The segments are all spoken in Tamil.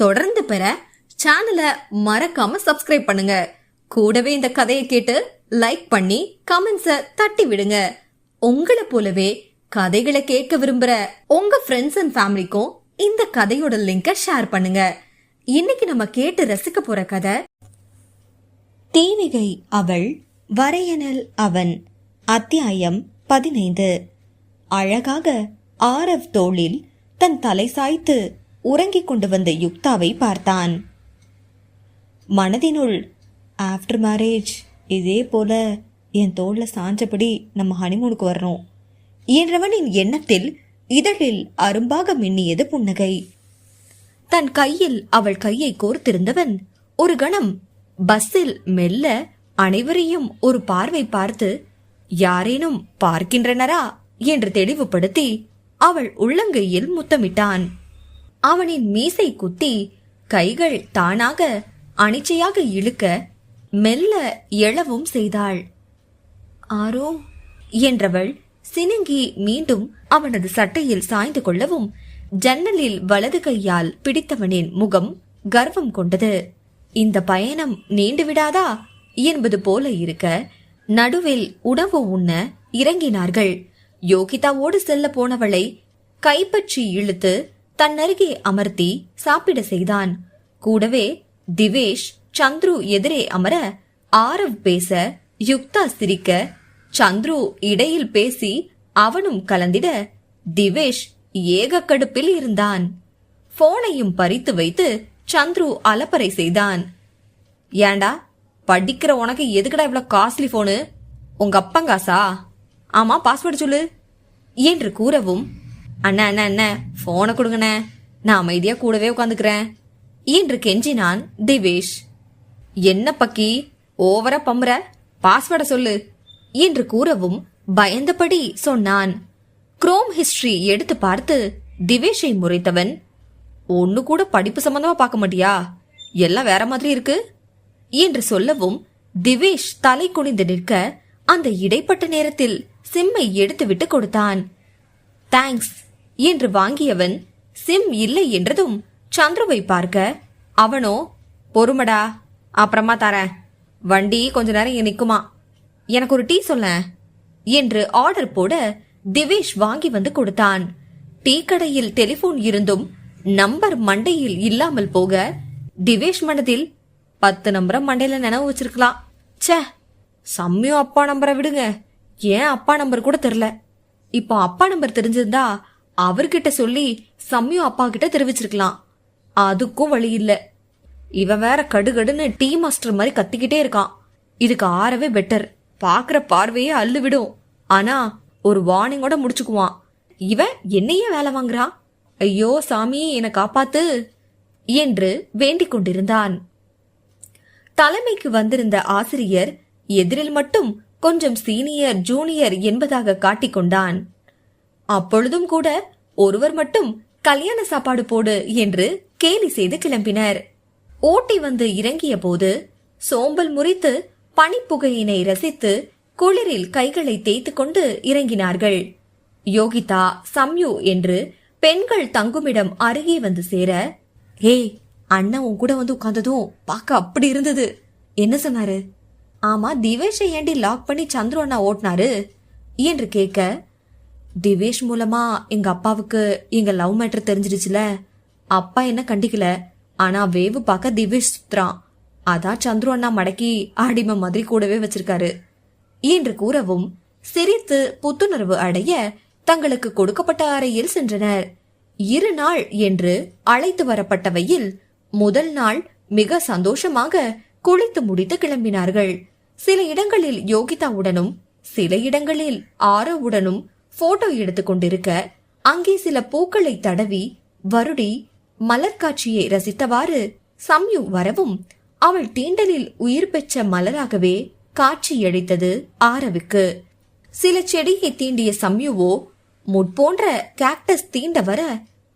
தொடர்ந்து பெற சேனலை மறக்காம சப்ஸ்கிரைப் பண்ணுங்க. கூடவே இந்த கதையை கேட்டு லைக் பண்ணி கமெண்ட்ஸை தட்டி விடுங்க. உங்களை போலவே கதைகளை கேட்க விரும்புற உங்க ஃப்ரெண்ட்ஸ் அண்ட் ஃபேமிலிக்கும் இந்த கதையோட லிங்கை ஷேர் பண்ணுங்க. இன்னைக்கு நம்ம கேட்டு ரசிக்க போற கதை தேவிகை அவள் வரையனல் அவன் அத்தியாயம் பதினைந்து. அழகாக ஆரவ் தோளில் தன் தலை சாய்த்து உறங்கிக் கொண்டு வந்த யுக்தாவை பார்த்தான். மனதினுள் ஆஃப்டர் மேரேஜ் இதே போல என் தோல்ல சாஞ்சபடி நம்ம ஹனிமூனுக்கு வரணும் என்றவனின் எண்ணத்தில் இதழில் அரும்பாக மின்னியது புன்னகை. தன் கையில் அவள் கையை கோர்த்திருந்தவன் ஒரு கணம் பஸ்ஸில் மெல்ல அனைவரையும் ஒரு பார்வை பார்த்து யாரேனும் பார்க்கின்றனரா? என்று தெளிவுபடுத்தி அவள் உள்ளங்கையில் முத்தமிட்டான். அவனின் மீசை குத்தி கைகள் தானாக அனிச்சையாக இழுக்க மெல்ல எழவும் செய்தாள். ஆரோ என்றவள் சினுங்கி மீண்டும் அவனது சட்டையில் சாய்ந்து கொள்ளவும் ஜன்னலில் வலது கையால் பிடித்தவனின் முகம் கர்வம் கொண்டது. இந்த பயணம் நீண்டு விடாதா? என்பது போல இருக்க நடுவில் உணவு உண்ண இறங்கினார்கள். யோகிதாவோடு செல்ல போனவளை கைப்பற்றி இழுத்து தன்னருகே அமர்த்தி சாப்பிட செய்தான். கூடவே திவேஷ் சந்துரு எதிரே அமர ஆரவ் பேச யுக்தா சிரிக்க சந்துரு இடையில் பேசி அவனும் கலந்திட திவேஷ் ஏக கடுப்பில் இருந்தான். போனையும் பறித்து வைத்து சந்துரு அலப்பறை செய்தான். ஏண்டா படிக்கிற உனக்கு எதுக்கடா இவ்வளவு காஸ்ட்லி போனு உங்க அப்பங்காசா? ஆமா பாஸ்வேர்டு சொல்லு என்று கூறவும் அண்ணா அண்ணா அண்ணா போனை கொடுங்கண்ணே. நான் அமைதியா கூடவே உட்காந்துக்கிறேன். என்று கெஞ்சினான் திவேஷ். என்ன பக்கி? ஓவரா பம்புற? பாஸ்வேர்டை சொல்லு. என்று கூறவும் பயந்தபடி சொன்னான். குரோம் ஹிஸ்டரி எடுத்து பார்த்து திவேஷை முறைத்தவன் ஒன்னு கூட படிப்பு சம்பந்தமா பார்க்க மாட்டியா? எல்லாம் வேற மாதிரி இருக்கு? என்று சொல்லவும் திவேஷ் தலை குனிந்து நிற்க அந்த இடைப்பட்ட நேரத்தில் சிம்மை எடுத்துவிட்டு கொடுத்தான். தேங்க்ஸ் என்று வாங்கியவன் சிம் இல்லை என்றதும் சந்துருவை பார்க்க அவனோ பொறுமடா அப்புறமா தரேன். வண்டி கொஞ்ச நேரம் நிற்குமா எனக்கு ஒரு டீ சொல்ல என்று ஆர்டர் போட திவேஷ் வாங்கி வந்து கொடுத்தான். டீ கடையில் டெலிபோன் இருந்தும் நம்பர் மண்டையில் இல்லாமல் போக திவேஷ் மனதில் பத்து நம்பரை மண்டையில நினைவு வச்சிருக்கலாம். ச்சே சம்மியும் அப்பா நம்பரை விடுங்க. ஏன் அப்பா நம்பர் கூட தெரில இப்போ அப்பா நம்பர் தெரிஞ்சிருந்தா அவர்கிட்ட சொல்லி சம்யு அப்பா கிட்ட தெரிவிச்சிருக்கலாம். அதுக்கும் வழி இல்ல. இவன் வேற கடுகடுன்னு டீ மாஸ்டர் மாதிரி கத்திக்கிட்டே இருக்கான். இதுக்கு ஆறவே பெட்டர் பாக்குற பார்வையே அள்ளு விடும் ஆனா ஒரு வார்னிங்கோட முடிச்சுக்குவான். இவன் என்னையே வேலை வாங்குறான்? ஐயோ சாமி என்னை காப்பாத்து என்று வேண்டிக் கொண்டிருந்தான். தலைமைக்கு வந்திருந்த ஆசிரியர் எதிரில் மட்டும் கொஞ்சம் சீனியர் ஜூனியர் என்பதாக காட்டிக்கொண்டான் அப்பொழுதும் கூட ஒருவர் மட்டும் கல்யாண சாப்பாடு போடு என்று கேலி செய்து கிளம்பினர். ஓட்டி வந்து இறங்கிய போது சோம்பல் முறித்து பனிப்புகையினை ரசித்து குளிரில் கைகளை தேய்த்து கொண்டு இறங்கினார்கள். யோகிதா சம்யு என்று பெண்கள் தங்குமிடம் அருகே வந்து சேர ஏய் அண்ணன் உன் கூட வந்து உட்கார்ந்ததும் பார்க்க அப்படி இருந்தது. என்ன சொன்னாரு? ஆமா திவேஷை ஏண்டி லாக் பண்ணி சந்துரு அண்ணா ஓட்டினாரு? என்று கேட்க திவேஷ் மூலமா எங்க அப்பாவுக்கு எங்க லவ் மேட்டர் தெரிஞ்சிடுச்சுல அப்பா என்ன கண்டிக்கல. ஆனா வேவு பார்க்க திவேஷ் சுத்துறான். அதான் சந்துரு அண்ணா மடக்கி அடிமை மாதிரி கூடவே வச்சிருக்காரு. என்று கூறவும் சிரித்து புத்துணர்வு அடைய தங்களுக்கு கொடுக்கப்பட்ட அறையில் சென்றனர். இரு நாள் என்று அழைத்து வரப்பட்டவையில் முதல் நாள் மிக சந்தோஷமாக குளித்து முடித்து கிளம்பினார்கள். சில இடங்களில் யோகிதாவுடனும் சில இடங்களில் ஆரோவுடனும் போட்டோ எடுத்துக் கொண்டிருக்க அங்கே சில பூக்களை தடவி வருடி மலர் காட்சியை ரசித்தவாறு சம்யு வரவும் அவள் தீண்டலில் உயிர் பெற்ற மலராகவே காட்சியளித்தது ஆரவுக்கு. சில செடியை தீண்டிய சம்யுவோ முட்போன்ற கேக்டஸ் தீண்ட வர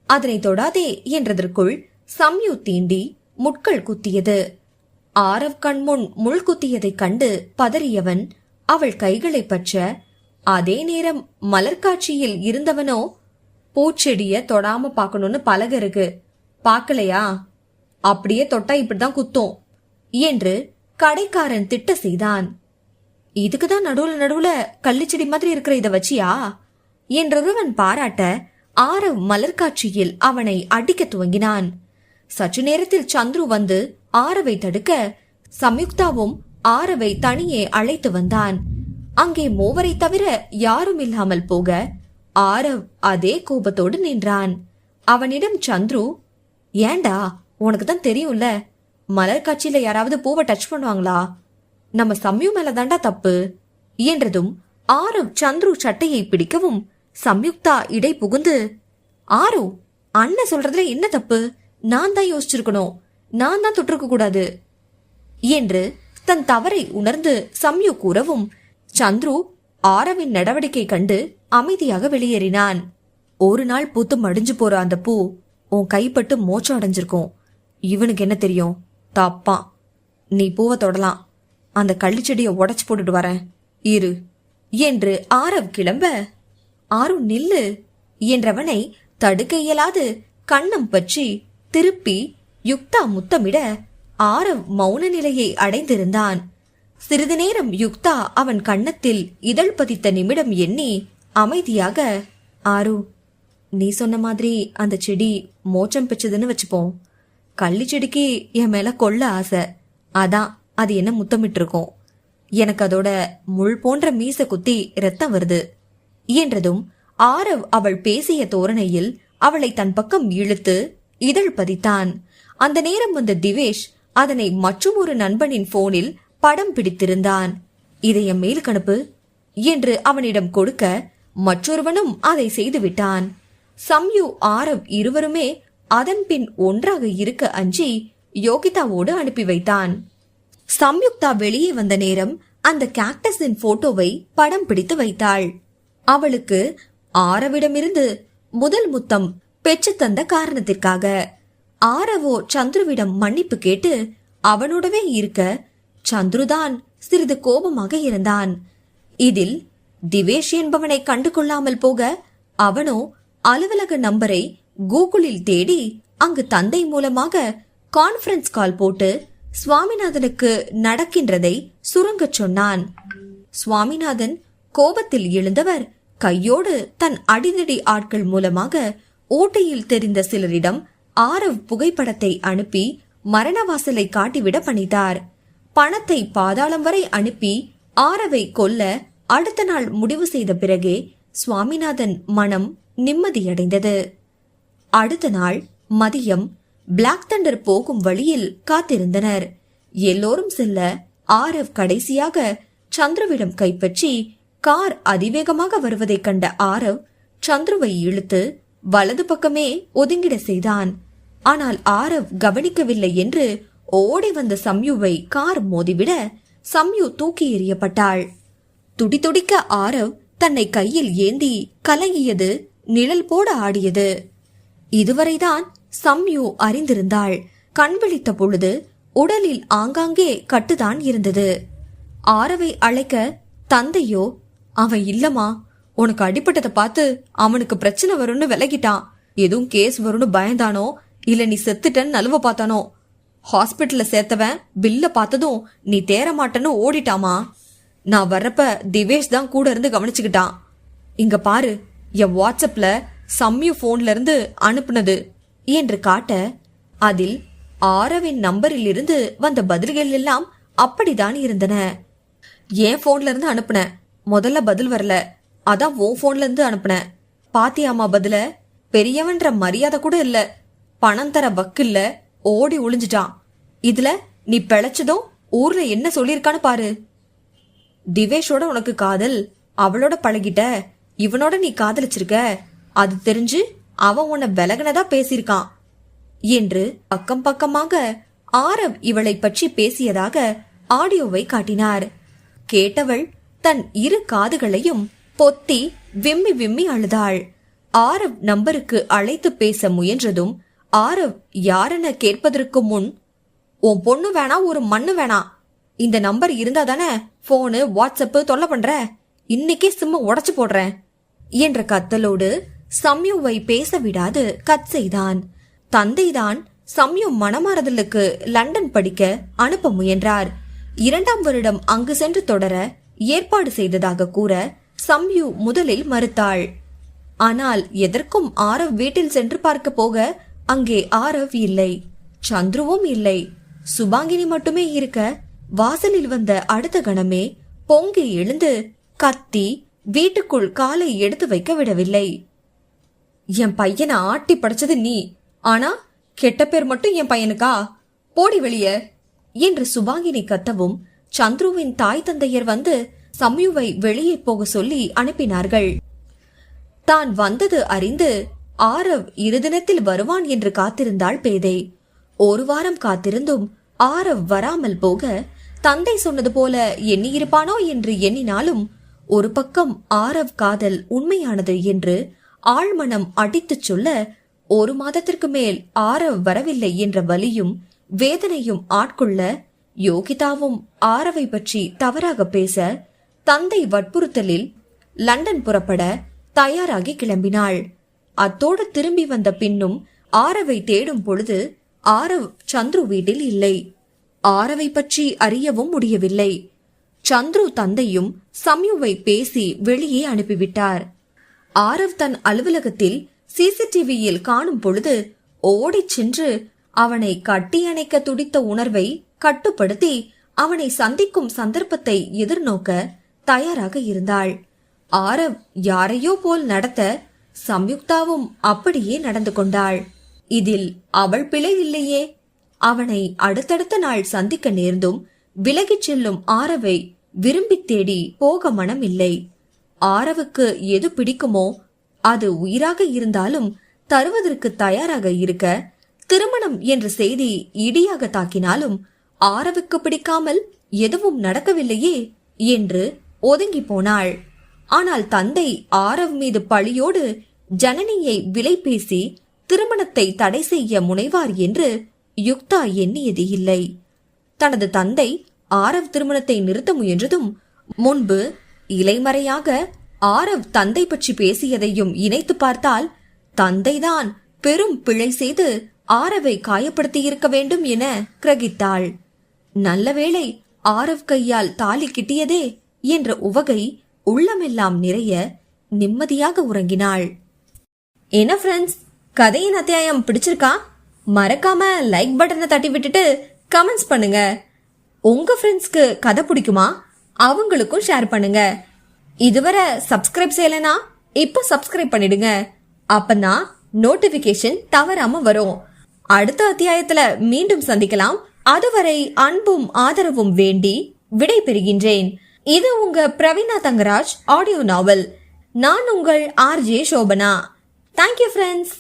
அதனை தொடாதே என்றதற்குள் சம்யு தீண்டி முட்கள் குத்தியது. ஆரவ் கண்முன் முள் குத்தியதைக் கண்டு பதறியவன் அவள் கைகளை பற்ற அதே நேரம் மலர்காட்சியில் இருந்தவனோ பூச்செடிய தொடாம பார்க்கணும்னு பலக இருக்கு பார்க்கலையா? அப்படியே தொட்டா இப்படிதான் குத்தும் என்று கடைக்காரன் திட்ட செய்தான். இதுக்கு தான் நடுவுல நடுவுல கள்ளிச்செடி மாதிரி இருக்கிற இத வச்சியா? என்றொருவன் பாராட்ட ஆரவ் மலர்காட்சியில் அவனை அடிக்க துவங்கினான். சற்று நேரத்தில் சந்துரு வந்து ஆரவை தடுக்க சம்யுக்தாவும் ஆரவை தனியே அழைத்து வந்தான். அங்கே மூவரை தவிர யாரும் இல்லாமல் போக ஆரவ் அதே கோபத்தோடு நின்றான். அவனிடம் சந்துரு ஏண்டா உனக்கு தான் தெரியும்ல மலர் காட்சியில யாராவது பூவை டச் பண்ணுவாங்களா? நம்ம சம்யு மேல தாண்டா தப்பு. என்றதும் ஆரவ் சந்துரு சட்டையை பிடிக்கவும் சம்யுக்தா இடை புகுந்து ஆரு அண்ணன் சொல்றதுல என்ன தப்பு? நான் தான் யோசிச்சிருக்கணும். நான் தான் தொட்டிருக்க கூடாது என்று தன் தவறை உணர்ந்து சம்யு கூறவும் சந்துரு ஆரவின் நடவடிக்கை கண்டு அமைதியாக வெளியேறினான். ஒரு நாள் பூத்து மடிஞ்சு போற அந்த பூ உன் கைப்பட்டு மோச்சம் அடைஞ்சிருக்கும். இவனுக்கு என்ன தெரியும்? தப்பான் நீ பூவை தொடலாம். அந்த கள்ளிச்செடியை உடச்சு போட்டுட்டு வரேன். இரு. என்று ஆரவ் கிளம்ப. ஆரு நில்லு. என்றவனை தடுக்க இயலாது கண்ணம் பற்றி திருப்பி யுக்தா முத்தமிட ஆரவ் மௌன நிலையை அடைந்திருந்தான். சிறிது நேரம் யுக்தா அவன் கன்னத்தில் இதழ் பதித்த நிமிடம் எண்ணி அமைதியாக ஆரு நீ சொன்ன மாதிரி அந்த செடி மோச்சம் பெற்றதுன்னு வச்சுப்போம் கள்ளி செடிக்கு என் மேல கொள்ள ஆசை. அதான் அது என்ன முத்தமிட்டு இருக்கோம் எனக்கு அதோட முள் போன்ற மீச குத்தி ரத்தம் வருது. என்றதும் ஆரவ் அவள் பேசிய தோரணையில் அவளை தன் பக்கம் இழுத்து இதழ் பதித்தான். அந்த நேரம் வந்த திவேஷ் அதனை மற்றுமொரு நண்பனின் போனில் படம் பிடித்திருந்தான். இதை என் மேல் கணுப்பு. என்று அவனிடம் கொடுக்க மற்றொருவனும் அதை செய்துவிட்டான். சம்யு ஆரவ் இருவருமே அதன் பின் ஒன்றாக இருக்க அஞ்சி யோகிதாவோடு அனுப்பி வைத்தான். சம்யுக்தா வெளியே வந்த நேரம் அந்த கேக்டஸின் போட்டோவை படம் பிடித்து வைத்தாள். அவளுக்கு ஆரவிடமிருந்து முதல் முத்தம் பெற்று தந்த காரணத்திற்காக. ஆரவோ சந்துருவிடம் மன்னிப்பு கேட்டு அவனோடவே இருக்க சந்துருதான் சிறிது கோபமாக இருந்தான். இதில் திவேஷ் என்பவனை கண்டு கொள்ளாமல் போக அவனோ அலுவலக நம்பரை கூகுளில் தேடி அங்கு தந்தை மூலமாக கான்ஃபரன்ஸ் கால் போட்டு சுவாமிநாதனுக்கு நடக்கின்றதை சுருங்கச் சொன்னான். சுவாமிநாதன் கோபத்தில் எழுந்தவர் கையோடு தன் அடிதடி ஆட்கள் மூலமாக ஓட்டையில் தெரிந்த சிலரிடம் ஆரவ் புகைப்படத்தை அனுப்பி மரணவாசலை காட்டிவிட பணித்தார். பணத்தை பாதாளம் வரை அனுப்பி ஆரவை கொல்ல அடுத்த நாள் முடிவு செய்த பிறகே சுவாமிநாதன் மனம் நிம்மதியடைந்தது. அடுத்த நாள் மதியம் பிளாக் தண்டர் போகும் வழியில் காத்திருந்தனர். எல்லோரும் செல்ல ஆரவ் கடைசியாக சந்துருவிடம் கைப்பற்றி கார் அதிவேகமாக வருவதைக் கண்ட ஆரவ் சந்துருவை இழுத்து வலது பக்கமே ஒதுங்கிட செய்தான். ஆனால் ஆரவ் கவனிக்கவில்லை என்று ஓடி வந்த சம்யுவை கார் மோதிவிட சம்யு தூக்கி எறியப்பட்டாள். துடிதுடிக்க ஆரவ் தன்னை கையில் ஏந்தி கலங்கியது நிழல் போட ஆடியது. இதுவரைதான் சம்யு அறிந்திருந்தாள். கண் விழித்த பொழுது உடலில் ஆங்காங்கே கட்டுதான் இருந்தது. ஆரவை அழைக்க தந்தையோ அவன் இல்லம்மா. உனக்கு அடிப்பட்டதை பார்த்து அவனுக்கு பிரச்சனை வரும்னு விலகிட்டான். எதுவும் கேஸ் வரும்னு பயந்தானோ? இல்ல நீ செத்துட்டன்னு நழுவ பார்த்தானோ? ஹாஸ்பிட்டல்ல சேர்த்தவன் பில்ல பார்த்ததும் நீ தேர மாட்டேன்னு ஓடிட்டாமா நான் வர்றப்ப திவேஷ் தான் கூட இருந்து கவனிச்சுக்கிட்டான். இங்க பாரு என் வாட்ஸ்அப்ல சம்யு போன்ல இருந்து அனுப்புனது. என்று காட்ட அதில் ஆரவின் நம்பரில் இருந்து வந்த பதில்கள் எல்லாம் அப்படித்தான் இருந்தன. என் போன்ல இருந்து அனுப்புன முதல்ல பதில் வரல. அதான் உன் போன்ல இருந்து அனுப்புன பாத்தியாமா பதில? பெரியவன்ற மரியாதை கூட இல்ல. பணம் தர வக்கில்ல ஓடி ஒளிஞ்சிட்டான். இதுல நீ பிழைச்சதும் ஊர்ல என்ன சொல்லியிருக்கான்னு பாரு. திவேஷோட உனக்கு காதல் அவளோட பழகிட்ட இவனோட நீ காதலிச்சிருக்க அது தெரிஞ்சு அவன் உன்னை விலகினதா பேசியிருக்கான். என்று பக்கம் பக்கமாக ஆரவ் இவளை பற்றி பேசியதாக ஆடியோவை காட்டினார். கேட்டவள் தன் இரு காதுகளையும் பொத்தி விம்மி விம்மி அழுதாள். ஆரவ் நம்பருக்கு அழைத்து பேச முயன்றதும் ஆரவ் யாருன்னு கேட்பதற்கு முன் உன் பொண்ணு வேணா ஒரு மண்ணு வேணா. இந்த நம்பர் இருந்தா தானே போனு வாட்ஸ்அப்பு தொல்லை பண்ற? இன்னைக்கே சிம்ம உடச்சு போடுறேன். என்ற கத்தலோடு சம்யுவை பேச விடாது கட் செய்தான் தந்தைதான் சம்யு மணமாறுதலுக்கு லண்டன் படிக்க அனுப்ப முயன்றார். இரண்டாம் வருடம் அங்கு சென்று தொடர ஏற்பாடு செய்ததாக கூற சம்யு முதலில் மறுத்தாள். ஆனால் எதற்கும் ஆரவ் வீட்டில் சென்று பார்க்க போக அங்கே ஆரவ் இல்லை சந்துருவும் இல்லை. சுபாங்கினி மட்டுமே இருக்க வாசலில் வந்த அடுத்த கணமே பொங்கி எழுந்து கத்தி வீட்டுக்குள் காலை எடுத்து வைக்க விடவில்லை. என் பையனை ஆட்டி படைச்சது நீ ஆனா கெட்ட பேர் மட்டும் என் பையனுக்கா? போடி வெளிய என்று சுபாங்கினி கத்தவும் சந்துருவின் தாய் தந்தையர் வந்து சம்யுவை வெளியே போக சொல்லி அனுப்பினார்கள். தான் வந்தது அறிந்து ஆரவ் இரு தினத்தில் வருவான் என்று காத்திருந்தாள் பேதை. ஒரு வாரம் காத்திருந்தும் ஆரவ் வராமல் போக தந்தை சொன்னது போல எண்ணியிருப்பானோ என்று எண்ணினாலும் ஒரு பக்கம் ஆரவ் காதல் உண்மையானது என்று ஆழ்மனம் அடித்துச் சொல்ல ஒரு மாதத்திற்கு மேல் ஆரவ் வரவில்லை என்ற வலியும் வேதனையும் ஆட்கொள்ள யோகிதாவும் ஆரவை பற்றி தவறாக பேச தந்தை வற்புறுத்தலில் லண்டன் புறப்பட தயாராகி கிளம்பினாள். அத்தோடு திரும்பி வந்த பின்னும் ஆரவை தேடும் பொழுது ஆரவ் சந்துரு வீட்டில் இல்லை. ஆரவை பற்றி அறியவும் முடியவில்லை. சந்துரு தந்தையும் சம்யுவை பேசி வெளியே அனுப்பிவிட்டார். ஆரவ் தன் அலுவலகத்தில் சிசிடிவியில் காணும் பொழுது ஓடிச் சென்று அவனை கட்டியணைக்க துடித்த உணர்வை கட்டுப்படுத்தி அவனை சந்திக்கும் சந்தர்ப்பத்தை எதிர்நோக்க தயாராக இருந்தாள். ஆரவ் யாரையோ போல் நடத்த சம்யுக்தாவும் அப்படியே நடந்து கொண்டாள். இதில் அவள் பிழை இல்லையே அவனை அடுத்தடுத்த நாள் சந்திக்க நேர்ந்தும் விலகிச் செல்லும் ஆரவை விரும்பித் தேடி போக மனம் இல்லை ஆரவுக்கு எது பிடிக்குமோ அது உயிராக இருந்தாலும் தருவதற்கு தயாராக இருக்க திருமணம் என்ற செய்தி இடியாக தாக்கினாலும் ஆரவுக்கு பிடிக்காமல் எதுவும் நடக்கவில்லையே என்று ஒதுங்கி போனாள். ஆனால் தந்தை ஆரவ் மீது பழியோடு ஜனனியை விலை பேசி திருமணத்தை தடை செய்ய முனைவார் என்று யுக்தா எண்ணியது இல்லை. தனது தந்தை ஆரவ் திருமணத்தை நிறுத்த முயன்றதும் முன்பு இலைமறையாக ஆரவ் தந்தை பற்றி பேசியதையும் இணைத்து பார்த்தால் தந்தைதான் பெரும் பிழை செய்து ஆரவை காயப்படுத்தியிருக்க வேண்டும் என கிரகித்தாள். நல்லவேளை ஆரவ் கையால் தாலி கிட்டியதே என்ற உவகை உள்ளமெல்லாம் நிறைய நிம்மதியாக உறங்கினாள். என்ன ஃப்ரெண்ட்ஸ் கதையின் அத்தியாயம் பிடிச்சிருக்கா? மறக்காம லைக் பட்டனை தட்டி விட்டுட்டு கமெண்ட்ஸ் பண்ணுங்க. உங்க ஃப்ரெண்ட்ஸ்க்கு கதை பிடிக்குமா? அவங்களுக்கும் ஷேர் பண்ணுங்க. இதுவரை சப்ஸ்கிரைப் செய்யலைனா இப்போ சப்ஸ்கிரைப் பண்ணிடுங்க. அப்பதான் நோட்டிபிகேஷன் தவறாம வரும். அடுத்த அத்தியாயத்துல மீண்டும் சந்திக்கலாம். அதுவரை அன்பும் ஆதரவும் வேண்டி விடை பெறுகின்றேன் இது உங்க பிரவீனா தங்கராஜ் ஆடியோ நாவல். நான் உங்கள் ஆர்ஜே சோபனா. Thank you friends